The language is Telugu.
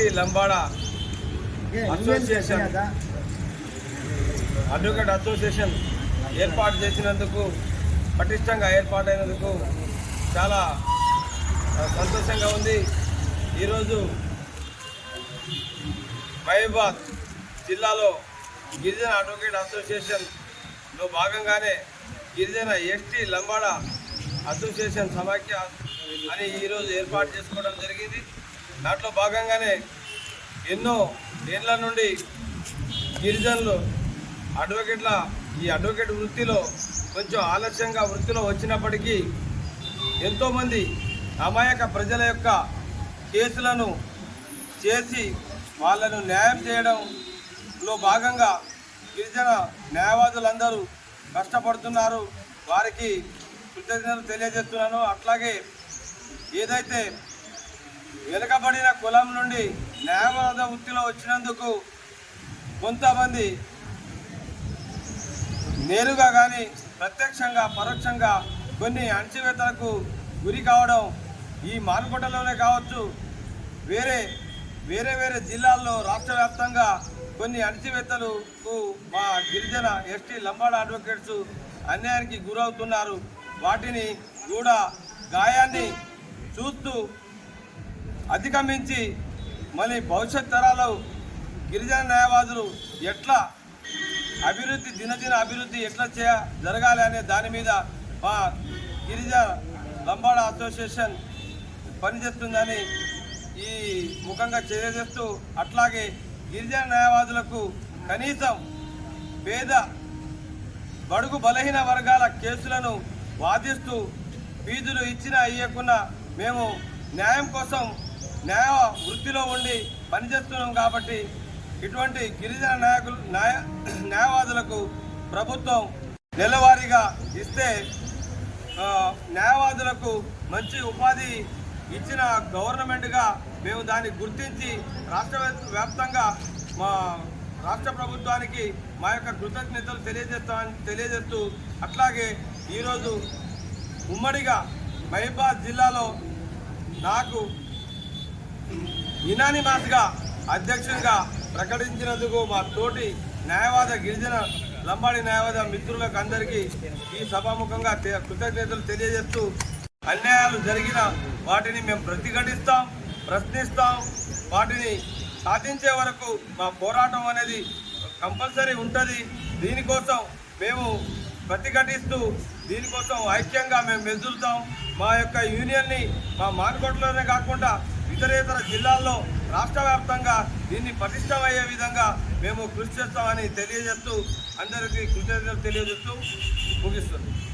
ST Lambada association advocate association ఏర్పాటు చేసినందుకు పటిష్టంగా ఏర్పాటైనందుకు చాలా సంతోషంగా ఉంది. ఈరోజు మహబాద్ జిల్లాలో గిరిజన అడ్వకేట్ అసోసియేషన్లో భాగంగానే గిరిజన ఎస్టీ లంబాడ అసోసియేషన్ సమాఖ్య అని ఈరోజు ఏర్పాటు చేసుకోవడం జరిగింది. దాంట్లో భాగంగానే ఎన్నో ఏళ్ళ నుండి గిరిజనులు అడ్వకేట్ల ఈ అడ్వకేట్ వృత్తిలో కొంచెం ఆలస్యంగా వృత్తిలో వచ్చినప్పటికీ ఎంతోమంది అమాయక ప్రజల యొక్క కేసులను చేసి వాళ్ళను న్యాయం చేయడంలో భాగంగా గిరిజన న్యాయవాదులందరూ కష్టపడుతున్నారు. వారికి కృతజ్ఞతలు తెలియజేస్తున్నాను. అట్లాగే ఏదైతే వెనుకబడిన కులం నుండి న్యాయవాద వృత్తిలో వచ్చినందుకు కొంతమంది నేరుగా కానీ ప్రత్యక్షంగా పరోక్షంగా కొన్ని అణచివేతలకు గురి కావడం ఈ మానుకోటలోనే కావచ్చు. వేరే వేరే వేరే జిల్లాల్లో రాష్ట్ర వ్యాప్తంగా కొన్ని అణచివేతలకు మా గిరిజన ఎస్టీ లంబాడ అడ్వకేట్స్ అన్యాయానికి గురవుతున్నారు. వాటిని కూడా గాయాన్ని చూస్తూ అధిగమించి మళ్ళీ భవిష్యత్ తరాలు గిరిజన న్యాయవాదులు ఎట్లా అభివృద్ధి దినదిన అభివృద్ధి ఎట్లా చేయ జరగాలి అనే దాని మీద మా గిరిజన లంబాడ అసోసియేషన్ పనిచేస్తుందని ఈ ముఖంగా తెలియజేస్తూ అట్లాగే గిరిజన న్యాయవాదులకు కనీసం పేద బడుగు బలహీన వర్గాల కేసులను వాదిస్తూ ఫీజులు ఇచ్చినా ఇవ్వకున్నా మేము న్యాయం కోసం న్యాయ వృత్తిలో ఉండి పనిచేస్తున్నాం కాబట్టి ఇటువంటి గిరిజన నాయకులు న్యాయ న్యాయవాదులకు ప్రభుత్వం నెలవారీగా ఇస్తే న్యాయవాదులకు మంచి ఉపాధి ఇచ్చిన గవర్నమెంట్గా మేము దాన్ని గుర్తించి రాష్ట్ర వ్యాప్తంగా మా రాష్ట్ర ప్రభుత్వానికి మా యొక్క కృతజ్ఞతలు తెలియజేస్తామని తెలియజేస్తూ అట్లాగే ఈరోజు ఉమ్మడిగా మహిబాద్ జిల్లాలో నాకు ఇనానిమాస్గా అధ్యక్షునిగా ప్రకటించినందుకు మా తోటి న్యాయవాద గిరిజన లంబాడి న్యాయవాద మిత్రులకు అందరికీ ఈ సభాముఖంగా కృతజ్ఞతలు తెలియజేస్తూ అన్యాయాలు జరిగిన వాటిని మేము ప్రతిఘటిస్తాం ప్రశ్నిస్తాం. వాటిని సాధించే వరకు మా పోరాటం అనేది కంపల్సరీ ఉంటుంది. దీనికోసం మేము ప్రతిఘటిస్తూ దీనికోసం ఐక్యంగా మేము మెదులుతాం. మా యొక్క యూనియన్ని మా మానుకోటలోనే కాకుండా ఇతరేతర జిల్లాల్లో రాష్ట్ర వ్యాప్తంగా దీన్ని పటిష్టమయ్యే విధంగా మేము కృషి చేస్తామని తెలియజేస్తూ అందరికీ కృతజ్ఞతలు తెలియజేస్తూ ముగిస్తుంది